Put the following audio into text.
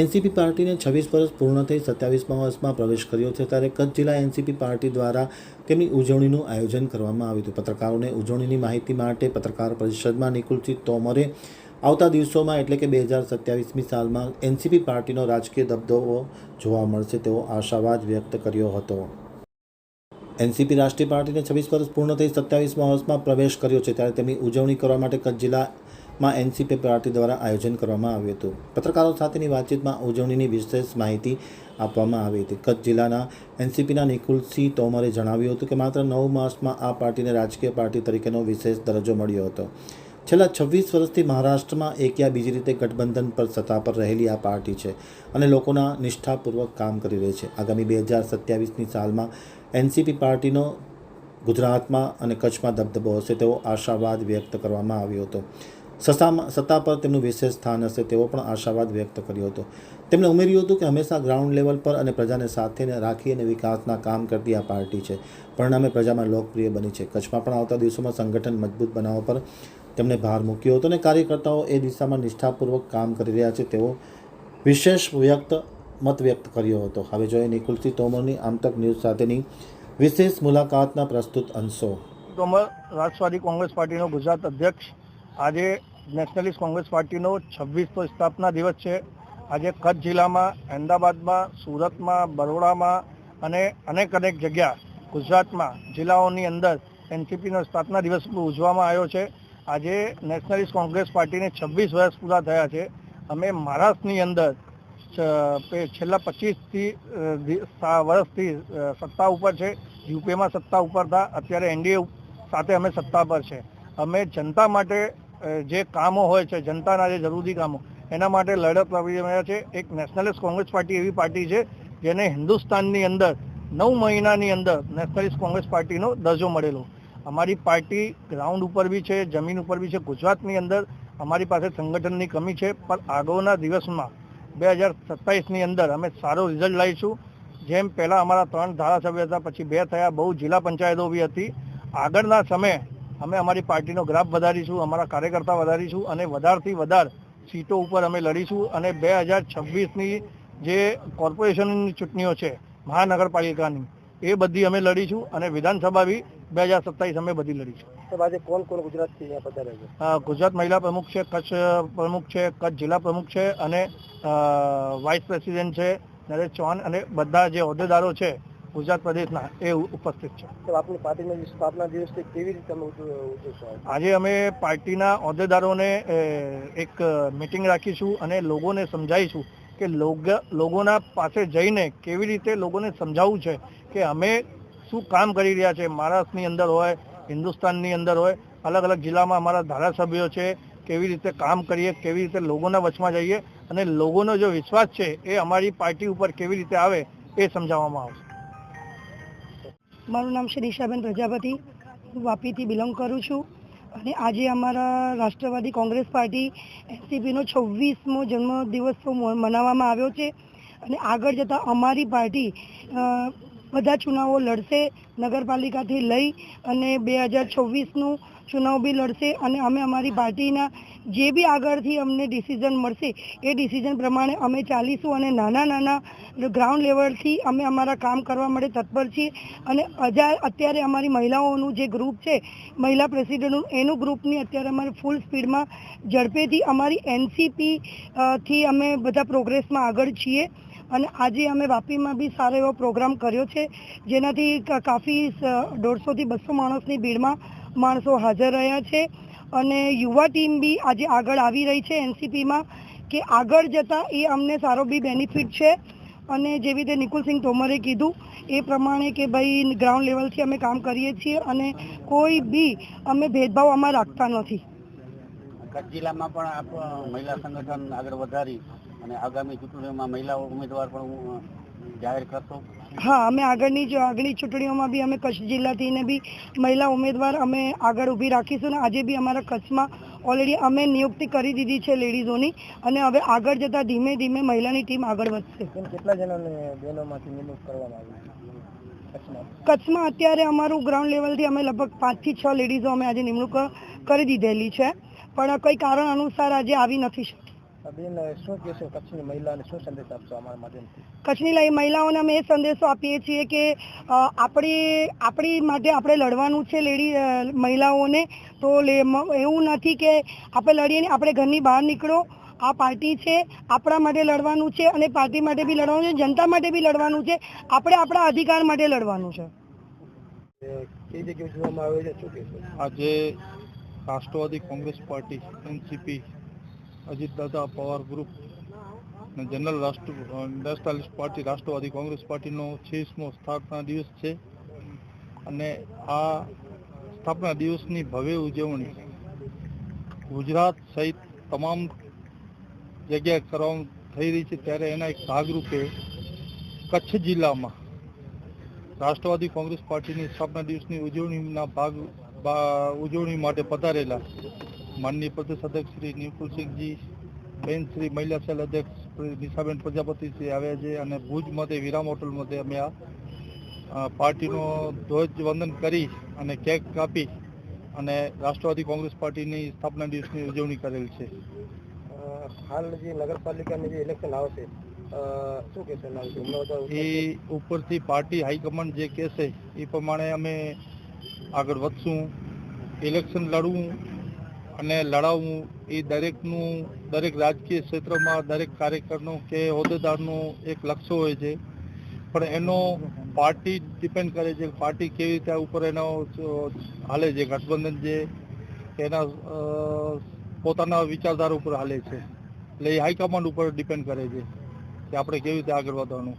NCP પાર્ટીને છવ્વીસ વર્ષ પૂર્ણ થઈ સત્યાવીસમાં વર્ષમાં પ્રવેશ કર્યો છે, ત્યારે કચ્છ જિલ્લા એનસીપી પાર્ટી દ્વારા તેમની ઉજવણીનું આયોજન કરવામાં આવ્યું હતું. પત્રકારોને ઉજવણીની માહિતી માટે પત્રકાર પરિષદમાં નિકુલસિંહ તોમરે આવતા દિવસોમાં, એટલે કે બે હજાર સત્યાવીસમી સાલમાં, એનસીપી પાર્ટીનો રાજકીય દબદબો જોવા મળશે તેવો આશાવાદ વ્યક્ત કર્યો હતો. એનસીપી રાષ્ટ્રીય પાર્ટીને છવ્વીસ વર્ષ પૂર્ણ થઈ સત્યાવીસમાં વર્ષમાં પ્રવેશ કર્યો છે, ત્યારે તેમની ઉજવણી કરવા માટે કચ્છ જિલ્લામાં એનસીપી પાર્ટી દ્વારા આયોજન કરવામાં આવ્યું હતું. પત્રકારો સાથેની વાતચીતમાં ઉજવણીની વિશેષ માહિતી આપવામાં આવી હતી. કચ્છ જિલ્લાના એનસીપીના નિકુલસિંહ તોમરે જણાવ્યું હતું કે માત્ર નવ માસમાં આ પાર્ટીને રાજકીય પાર્ટી તરીકેનો વિશેષ દરજ્જો મળ્યો હતો. છેલ્લા છવ્વીસ વર્ષથી મહારાષ્ટ્રમાં એક યા બીજી રીતે ગઠબંધન પર સત્તા પર રહેલી આ પાર્ટી છે અને લોકોના નિષ્ઠાપૂર્વક કામ કરી રહી છે. આગામી બે હજાર સત્યાવીસની સાલમાં એનસીપી પાર્ટીનો ગુજરાતમાં અને કચ્છમાં દબદબો હશે તેવો આશાવાદ વ્યક્ત કરવામાં આવ્યો હતો. સત્તામાં સત્તા પર તેમનું વિશેષ સ્થાન હશે તેવો પણ આશાવાદ વ્યક્ત કર્યો હતો. તેમણે ઉમેર્યું હતું કે હંમેશા ગ્રાઉન્ડ લેવલ પર અને પ્રજાને સાથે રાખી અને વિકાસના કામ કરતી આ પાર્ટી છે. પરિણામે પ્રજામાં લોકપ્રિય બની છે. કચ્છમાં પણ આવતા દિવસોમાં સંગઠન મજબૂત બનાવવા પર તેમણે ભાર મૂક્યો હતો અને કાર્યકર્તાઓ એ દિશામાં નિષ્ઠાપૂર્વક કામ કરી રહ્યા છે તેવો વિશેષ વ્યક્ત, મત વ્યક્ત કર્યો હતો. હવે જોઈએ નિકુલસિંહ તોમરની આમતક ન્યૂઝ સાથેની વિશેષ મુલાકાતના પ્રસ્તુત અંશો. તોમર રાષ્ટ્રવાદી કોંગ્રેસ પાર્ટીનો ગુજરાત અધ્યક્ષ આજે નેશનલિસ્ટ કોંગ્રેસ પાર્ટીનો છવ્વીસમો સ્થાપના દિવસ છે. આજે કચ્છ જિલ્લામાં અહેમદાબાદમાં સુરતમાં, બરોડામાં અને અનેક અનેક જગ્યા ગુજરાતમાં જિલ્લાઓની અંદર એનસીપીનો સ્થાપના દિવસ ઉજવવામાં આવ્યો છે. આજે નેશનલિસ્ટ કોંગ્રેસ પાર્ટીને છવ્વીસ વર્ષ પૂરા થયા છે. અમે મહારાષ્ટ્રની અંદર છેલ્લા પચીસથી વર્ષથી સત્તા ઉપર છે. યુપીમાં સત્તા ઉપર હતા. અત્યારે એનડીએ સાથે અમે સત્તા પર છે. અમે જનતા માટે જે કામો હોય છે, જનતાના જે જરૂરી કામો, એના માટે લડત લાવી રહ્યા છે. એક નેશનલિસ્ટ કોંગ્રેસ પાર્ટી એવી પાર્ટી છે, જેને હિન્દુસ્તાનની અંદર નવ મહિનાની અંદર નેશનલિસ્ટ કોંગ્રેસ પાર્ટીનો દરજ્જો મળેલો. અમારી પાર્ટી ગ્રાઉન્ડ ઉપર બી છે, જમીન ઉપર બી છે, ગુજરાતની અંદર અમારી પાસે સંગઠનની કમી છે, પણ આગળના દિવસમાં બે હજાર સત્તાવીસની અંદર અમે સારો રિઝલ્ટ લાવીશું. જેમ પહેલાં અમારા ત્રણ ધારાસભ્ય હતા, પછી બે થયા, બહુ જિલ્લા પંચાયતો બી હતી. આગળના સમયે અમે અમારી પાર્ટીનો ગ્રાફ વધારીશું અમારા કાર્યકર્તા વધારીશું અને વધારથી વધાર સીટો ઉપર અમે લડીશું અને બે હજાર છવ્વીસની જે કોર્પોરેશનની ચૂંટણીઓ છે મહાનગરપાલિકાની એ બધી અમે લડીશું અને વિધાનસભા બી બે હજાર સત્તાવીસ અમે બધી લડીશું. આજે કોણ કોણ ગુજરાતથી ગુજરાત મહિલા પ્રમુખ છે કચ્છ પ્રમુખ છે કચ્છ જિલ્લા પ્રમુખ છે અને વાઇસ પ્રેસિડેન્ટ છે નરેશ ચૌહાણ અને બધા જે હોદ્દેદારો છે ગુજરાત પ્રદેશના એ ઉપસ્થિત છે. તો આપની પાર્ટીના સ્થાપના દિવસથી કેવી રીતે તમે ઉજવશો આજે? અમે પાર્ટીના હોદ્દેદારોને એક મિટિંગ રાખીશું અને લોકોને સમજાવીશું કે લોકોના પાસે જઈને કેવી રીતે લોકોને સમજાવવું છે કે અમે શું કામ કરી રહ્યા છે. મહારાષ્ટ્રની અંદર હોય હિન્દુસ્તાનની અંદર હોય અલગ અલગ જિલ્લામાં અમારા ધારાસભ્યો છે કેવી રીતે કામ કરીએ કેવી રીતે લોકોના વચમાં જઈએ અને લોકોનો જો વિશ્વાસ છે એ અમારી પાર્ટી ઉપર કેવી રીતે આવે એ સમજાવવામાં આવશે. મારું નામ છે દિશાબેન પ્રજાપતિ. હું વાપીથી બિલોંગ કરું છું અને આજે અમારા રાષ્ટ્રવાદી કોંગ્રેસ પાર્ટી એનસીપીનો છવ્વીસમો જન્મદિવસ મનાવવામાં આવ્યો છે. અને આગળ જતાં અમારી પાર્ટી બધા ચુનાવો લડશે નગરપાલિકાથી લઈ અને બે હજાર છવ્વીસનું ચુનાવ બી લડશે અને અમે અમારી પાર્ટીના જે બી આગળથી અમને ડિસિઝન મળશે, એ ડિસિઝન પ્રમાણે અમે ચાલીશું અને નાના નાના ગ્રાઉન્ડ લેવલથી અમે અમારા કામ કરવા માટે તત્પર છીએ. અને હજાર અત્યારે અમારી મહિલાઓનું જે ગ્રુપ છે, મહિલા પ્રેસિડેન્ટનું એનું ગ્રુપની અત્યારે અમારે ફૂલ સ્પીડમાં ઝડપેથી અમારી એનસીપી થી અમે બધા પ્રોગ્રેસમાં આગળ છીએ. અને આજે અમે વાપીમાં બી સારો એવો પ્રોગ્રામ કર્યો છે, જેનાથી કાફી દોઢસોથી બસો માણસની ભીડમાં માણસો હાજર રહ્યા છે. અને યુવા ટીમ બી આજે આગળ આવી રહી છે એનસીપીમાં, કે આગળ જતાં એ અમને સારો બી બેનિફિટ છે. અને જેવી રીતે નિકુલસિંહ તોમરે કીધું, એ પ્રમાણે કે ભાઈ, ગ્રાઉન્ડ લેવલથી અમે કામ કરીએ છીએ અને કોઈ બી અમે ભેદભાવ આમાં રાખતા નથી. કચ્છ જિલ્લામાં પણ આપ, મહિલા સંગઠન આગળ વધારી અને આગામી ચૂંટણીઓમાં મહિલા ઉમેદવાર પણ જાહેર કરશો હા અમે આગળની જો આગળની ચૂંટણીઓમાં બી અમે કચ્છ જિલ્લાથી ને બી મહિલા ઉમેદવાર અમે આગળ ઊભી રાખીશું ને આજે બી અમારા કચ્છમાં ઓલરેડી અમે નિયુક્તિ કરી દીધી છે લેડીઝોની અને હવે આગળ જતાં ધીમે ધીમે મહિલાની ટીમ આગળ વધશે. કેટલા જણાને બહેનોમાંથી નિમણૂક કરવામાં આવી? કચ્છમાં? કચ્છમાં અત્યારે અમારું ગ્રાઉન્ડ લેવલથી અમે લગભગ પાંચથી છ લેડીઝો અમે આજે નિમણૂક કરી દીધેલી છે. પણ કંઈ કારણ અનુસાર આજે આવી નથી શકતી બેન શું કહેશો કચ્છની મહિલાને? શું સંદેશ આપશો અમારા માધ્યમથી? કચ્છની લઈ મહિલાઓને અમે એ સંદેશો આપીએ છીએ કે આપણે આપણી માટે આપણે લડવાનું છે લેડી મહિલાઓને. તો એવું નથી કે આપણે લડીએ આપણે ઘરની બહાર નીકળો. આ પાર્ટી છે આપણા માટે લડવાનું છે અને પાર્ટી માટે બી લડવાનું છે જનતા માટે બી લડવાનું છે. આપણે આપણા અધિકાર માટે લડવાનું છે. આજે રાષ્ટ્રવાદી Congress party NCP Ajitdada Pawar group general રાષ્ટ્ર નેશનાલિસ્ટ પાર્ટી રાષ્ટ્રવાદી કોંગ્રેસ પાર્ટીનો છવ્વીસમો સ્થાપના દિવસ છે અને આ સ્થાપના દિવસની ભવ્ય ઉજવણી ગુજરાત સહિત તમામ જગ્યાએ કરવામાં થઈ રહી છે, ત્યારે એના એક ભાગરૂપે કચ્છ જિલ્લામાં રાષ્ટ્રવાદી કોંગ્રેસ પાર્ટીની સ્થાપના દિવસની ઉજવણીના ભાગ ઉજવણી માટે પધારેલા માનનીય પ્રદેશ અધ્યક્ષ શ્રી નિકુલસિંહજી બેન શ્રી મહિલા સેલ અધ્યક્ષ શ્રી નિશાબેન પ્રજાપતિ શ્રી આવ્યા છે અને ભુજ મધ્યે વિરામ હોટલ મધ્યે અમે આ પાર્ટીનો ધ્વજ વંદન કરી અને કેક કાપી અને રાષ્ટ્રવાદી કોંગ્રેસ પાર્ટીની સ્થાપના દિવસની ઉજવણી કરેલ છે. હાલ જે નગરપાલિકાની જે ઇલેક્શન આવશે શું કહેશો એ ઉપરથી પાર્ટી હાઈકમાન્ડ જે કહેશે એ પ્રમાણે અમે આગળ વધશું ઇલેક્શન લડવું અને લડાવવું એ દરેકનું, દરેક રાજકીય ક્ષેત્રમાં દરેક કાર્યકરનું કે હોદ્દેદારનું એક લક્ષ્ય હોય છે. પણ એનો પાર્ટી ડિપેન્ડ કરે છે પાર્ટી કેવી રીતે ઉપર એનો હાલે છે, ગઠબંધન જે એના પોતાના વિચારધારા ઉપર હાલે છે. એટલે એ હાઈકમાન્ડ ઉપર ડિપેન્ડ કરે છે કે આપણે કેવી રીતે આગળ વધવાનું.